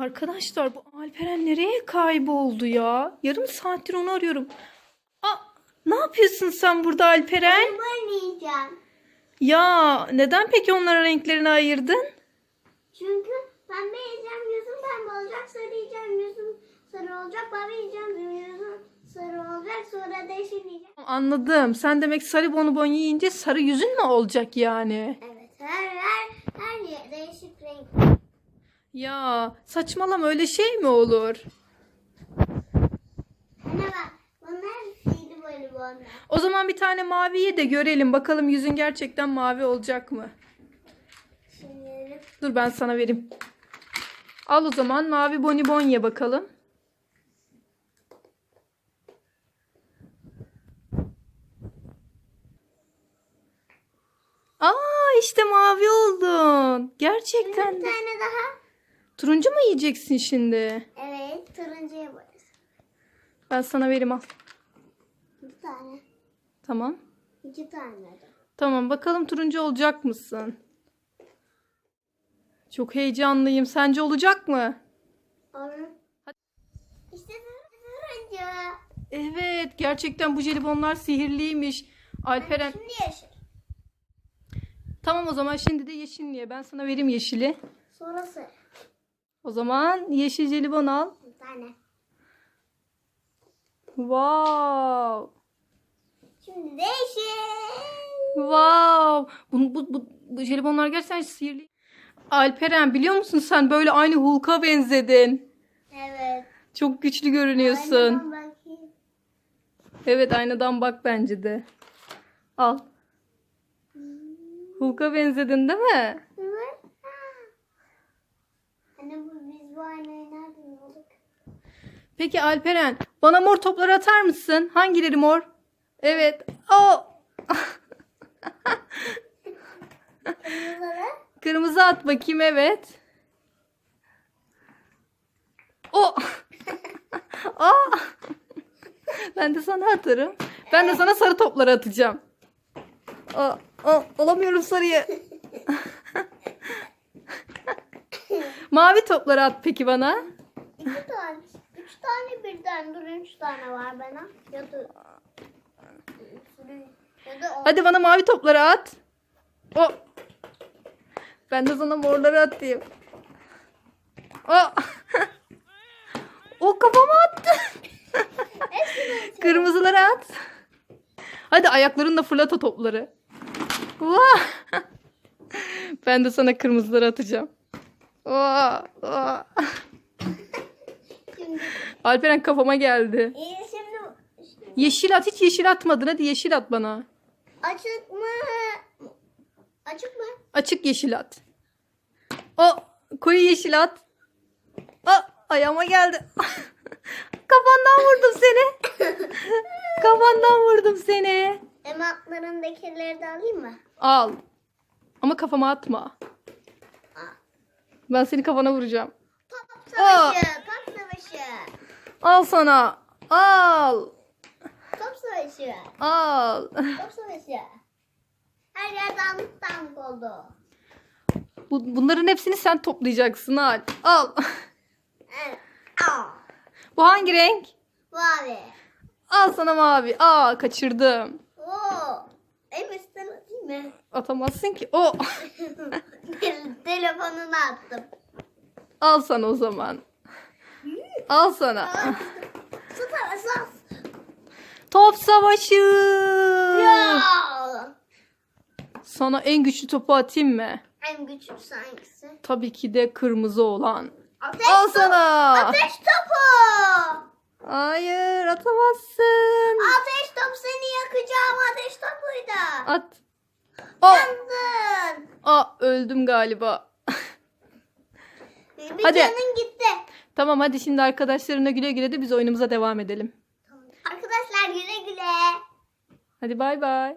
Arkadaşlar bu Alperen nereye kayboldu ya? Yarım saattir onu arıyorum. Aa, ne yapıyorsun sen burada Alperen? Ben yiyeceğim. Ya neden peki onların renklerini ayırdın? Çünkü pembe yiyeceğim yüzüm pembe olacak. Sarı yiyeceğim yüzüm sarı olacak. Mavi yiyeceğim yüzüm sarı olacak. Sonra yeşil yiyeceğim. Anladım. Sen demek sarı bonibon yiyince sarı yüzün mü olacak yani? Evet her her her değişik renk. Ya saçmalama öyle şey mi olur? Anne bak bunlar sihirli bunlar. O zaman bir tane maviyi de görelim. Bakalım yüzün gerçekten mavi olacak mı? Şimdi Dur ben sana vereyim. Al o zaman mavi bonibon ye bakalım. Aa işte mavi oldun. Gerçekten bir tane daha. Turuncu mu yiyeceksin şimdi? Evet turuncuya boyasın. Ben sana vereyim al. Bir tane. Tamam. iki tane de. Tamam bakalım turuncu olacak mısın? Çok heyecanlıyım. Sence olacak mı? Olur. İşte turuncu. Evet, gerçekten bu jelibonlar sihirliymiş. Alperen, Şimdi yeşil. tamam o zaman şimdi de yeşilliye. Ben sana vereyim yeşili. Sonra sarı. O zaman yeşil jelibon al. Bir tane. Wow. Şimdi de yeşil. Wow. Bu, bu, bu, bu jelibonlar gerçekten sihirli. Alperen biliyor musun sen böyle aynı Hulk'a benzedin. Evet. Çok güçlü görünüyorsun. Aynadan bakayım. Evet aynadan bak bence de. Al. Hulk'a benzedin değil mi? Evet. Anne bu biz bu aynayı nereden bulduk? Peki Alperen, bana mor topları atar mısın? Hangileri mor? Evet. O. Kırmızıları. Kırmızı at bakayım evet. O. Aa. Ben de sana atarım. Ben de sana sarı topları atacağım. Aa, aa, alamıyorum sarıyı. Mavi topları at peki bana. İki tane. Üç tane birden dur. Üç tane var bana. Ya da ya da on. Hadi bana mavi topları at. O. Ben de sana morları atayım. O. o kafama attı. Hepsini Kırmızıları at. Hadi ayaklarınla fırlat o topları. Ben de sana kırmızıları atacağım. Alperen kafama geldi. iyi şimdi, Yeşil at. Hiç yeşil atmadın. Hadi yeşil at bana. açık mı? Açık mı? Açık yeşil at. O koyu yeşil at. O ayağıma geldi. Kafandan vurdum seni. Kafandan vurdum seni. Ematlarındakileri de alayım mı? Al. Ama kafama atma. Aa. Ben seni kafana vuracağım. Top savaşı, top savaşı. Al sana. Al. Top savaşı, Al. top savaşı. Her yer dağınık dağınık oldu. Bu, bunların hepsini sen toplayacaksın al. Al. Evet. Aa, Bu hangi renk? mavi. Al sana mavi. Aa kaçırdım. Mı? Atamazsın ki. O. Telefonunu attım. Al sana o zaman. Al sana. Su savaşı. Top savaşı. Ya. Sana en güçlü topu atayım mı? En güçlüsü hangisi? Tabii ki de kırmızı olan. Ateş Al topu. sana. Ateş topu. Hayır atamazsın. Ateş top seni yakacağım ateş topuydu. At. Aa, Yandın. aa, öldüm galiba. Bir Hadi. canın gitti. tamam hadi şimdi arkadaşlarına güle güle de biz oyunumuza devam edelim. Arkadaşlar güle güle. Hadi bay bay.